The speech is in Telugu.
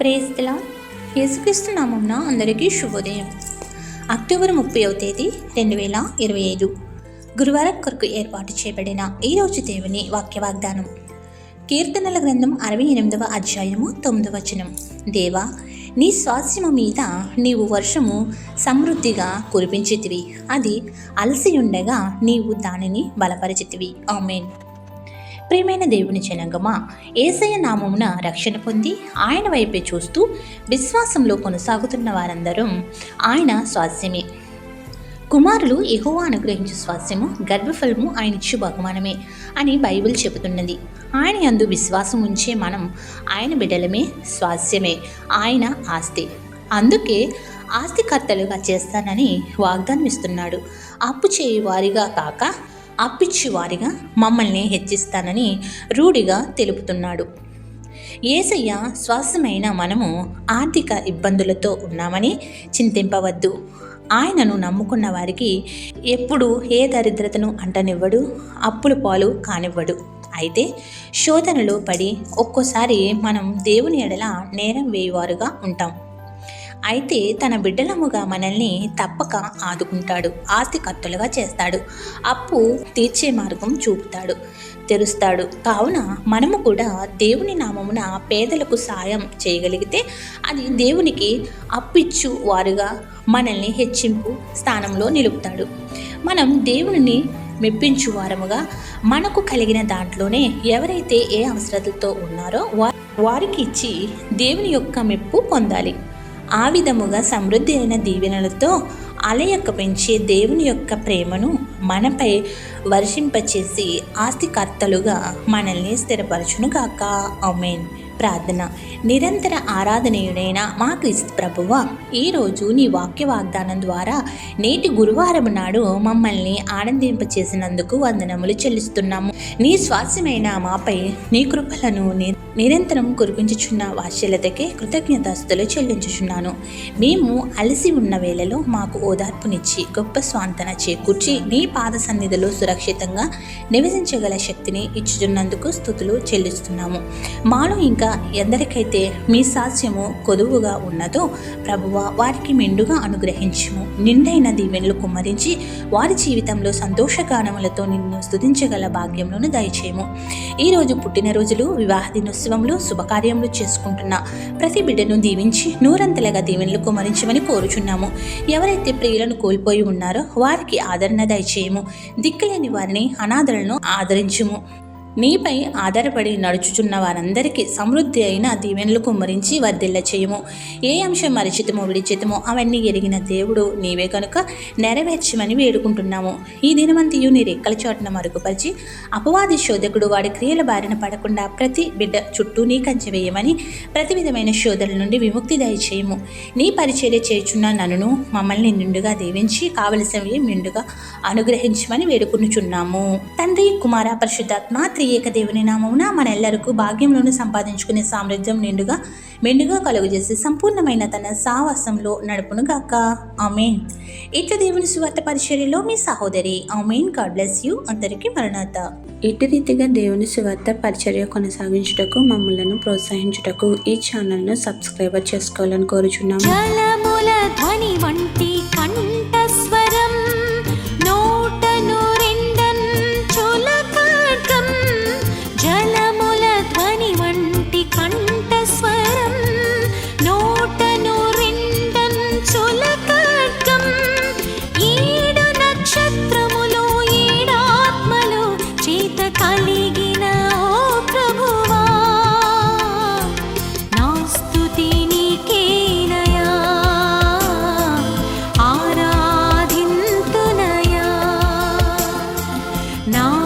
ప్రేస్తలా యేసుక్రీస్తు నామంన అందరికీ శుభోదయం. అక్టోబర్ ముప్పైవ తేదీ రెండు వేల ఇరవై ఐదు. గురువారం కొరకు ఏర్పాటు చేయబడిన ఈ రోజు దేవుని వాక్య వాగ్దానం కీర్తనల గ్రంథం అరవై ఎనిమిదవ అధ్యాయము తొమ్మిదవ వచనం. దేవా నీ స్వాస్యము మీద నీవు వర్షము సమృద్ధిగా కురిపించితివి. అది అలసి ఉండగా నీవు దానిని బలపరిచితివి. ఆమెన్. ప్రియమైన దేవుని జనంగమా ఏసయ్య నామమున రక్షణ పొంది ఆయన వైపే చూస్తూ విశ్వాసంలో కొనసాగుతున్న వారందరూ ఆయన స్వాస్యమే. కుమారులు ఎహోవా అనుగ్రహించు స్వాస్యము గర్భఫలము ఆయన ఇచ్చు బహుమానమే అని బైబిల్ చెబుతున్నది. ఆయన అందు విశ్వాసం ఉంచే మనం ఆయన బిడ్డలమే స్వాస్యమే ఆయన ఆస్తి. అందుకే ఆస్తికర్తలుగా చేస్తానని వాగ్దానం ఇస్తున్నాడు అప్పు చేయి వారిగా కాక అప్పిచ్చివారిగా మమ్మల్ని హెచ్చిస్తానని రూఢిగా తెలుపుతున్నాడు. ఏసయ్య శ్వాసమైన మనము ఆర్థిక ఇబ్బందులతో ఉన్నామని చింతింపవద్దు. ఆయనను నమ్ముకున్న వారికి ఎప్పుడు ఏ దరిద్రతను అంటనివ్వడు అప్పుల పాలు కానివ్వడు. అయితే శోధనలో పడి ఒక్కోసారి మనం దేవుని ఎడల నేరం వేయువారుగా ఉంటాం. అయితే తన బిడ్డలముగా మనల్ని తప్పక ఆదుకుంటాడు ఆస్తికర్తలుగా చేస్తాడు. అప్పు తీర్చే మార్గం చూపుతాడు తెరుస్తాడు. కావున మనము కూడా దేవుని నామమున పేదలకు సాయం చేయగలిగితే అది దేవునికి అప్పిచ్చు వారుగా మనల్ని హెచ్చింపు స్థానంలో నిలుపుతాడు. మనం దేవుని మెప్పించు వారముగా మనకు కలిగిన దాంట్లోనే ఎవరైతే ఏ అవసరతతో ఉన్నారో వారికి ఇచ్చి దేవుని యొక్క మెప్పు పొందాలి. ఆ విధముగా సమృద్ధి అయిన దీవెనలతో అలయక్క పెంచే దేవుని యొక్క ప్రేమను మనపై వర్షింపచేసి ఆస్తికర్తలుగా మనల్ని స్థిరపరచునుగాక. అమేన్ ప్రార్థన. నిరంతర ఆరాధనీయుడైన మా క్రీస్తు ప్రభువ ఈరోజు నీ వాక్య వాగ్దానం ద్వారా నేటి గురువారం నాడు మమ్మల్ని ఆనందింపచేసినందుకు వందనములు చెల్లిస్తున్నాము. నీ స్వాస్యమైన మాపై నీ కృపలను నిరంతరం కురిపించుచున్న వాశ్యలతకే కృతజ్ఞతాస్తులు చెల్లించుచున్నాను. మేము అలసి ఉన్న వేళలో మాకు ఓదార్పునిచ్చి గొప్ప స్వాంతన చేకూర్చి నీ పాద సన్నిధిలో సురక్షితంగా నివసించగల శక్తిని ఇచ్చుచున్నందుకు స్థుతులు చెల్లిస్తున్నాము. మాలో ఇంకా ఎందరికైతే మీ సాస్యము కొదువుగా ఉన్నదో ప్రభువ వారికి మెండుగా అనుగ్రహించుము. నిండైన దీవెనలు కుమ్మరించి వారి జీవితంలో సంతోషగానములతో నిన్ను స్థుతించగల భాగ్యములను దయచేయము. ఈరోజు పుట్టినరోజులు వివాహ దినోత్సవంలో శుభకార్యములు చేసుకుంటున్న ప్రతి బిడ్డను దీవించి నూరంతలుగా దీవెనలు కుమరించమని కోరుచున్నాము. ఎవరైతే ప్రియులను కోల్పోయి ఉన్నారో వారికి ఆదరణ దయచేయము. దిక్కులేని వారిని అనాథలను ఆదరించుము. నీపై ఆధారపడి నడుచుచున్న వారందరికీ సమృద్ధి అయిన దీవెనలు కుమ్మరించి వర్ధిల్ల చేయము. ఏ అంశం మరిచితమో విడిచితమో అవన్నీ ఎరిగిన దేవుడు నీవే కనుక నెరవేర్చమని వేడుకుంటున్నాము. ఈ దినమంతియు నీ రెక్కల చోటున మరుగుపరిచి అపవాది శోధకుడు వాడి క్రియల బారిన పడకుండా ప్రతి బిడ్డ చుట్టూ నీ కంచె వేయమని ప్రతి విధమైన శోధనల నుండి విముక్తి దయచేయము. నీ పరిచర్య చేయుచున్న నన్నును మమ్మల్ని నిండుగా దీవించి కావలసినవి నిండుగా అనుగ్రహించమని వేడుకునుచున్నాము. తండ్రి కుమార పరిశుద్ధాత్మ త్రియేక దేవుని నామమున మనెల్లరకు భాగ్యములను సంపాదించుకునే సామర్థ్యం నిండుగా మెండుగా కలుగజేసి సంపూర్ణమైన తన సావాసంలో నడుపును గాక ఆమెన్. ఇట్ల దేవుని సువార్త పరిచర్యలో మీ సహోదరి ఆమెన్. God bless you. అందరికీ మరణాత. ఇటు రీతిగా దేవుని సువార్త పరిచర్య కొనసాగించుటకు మమ్మలను ప్రోత్సహించుటకు ఈ ఛానల్ను సబ్స్క్రైబర్ చేసుకోవాలని కోరుచున్నాము. நான்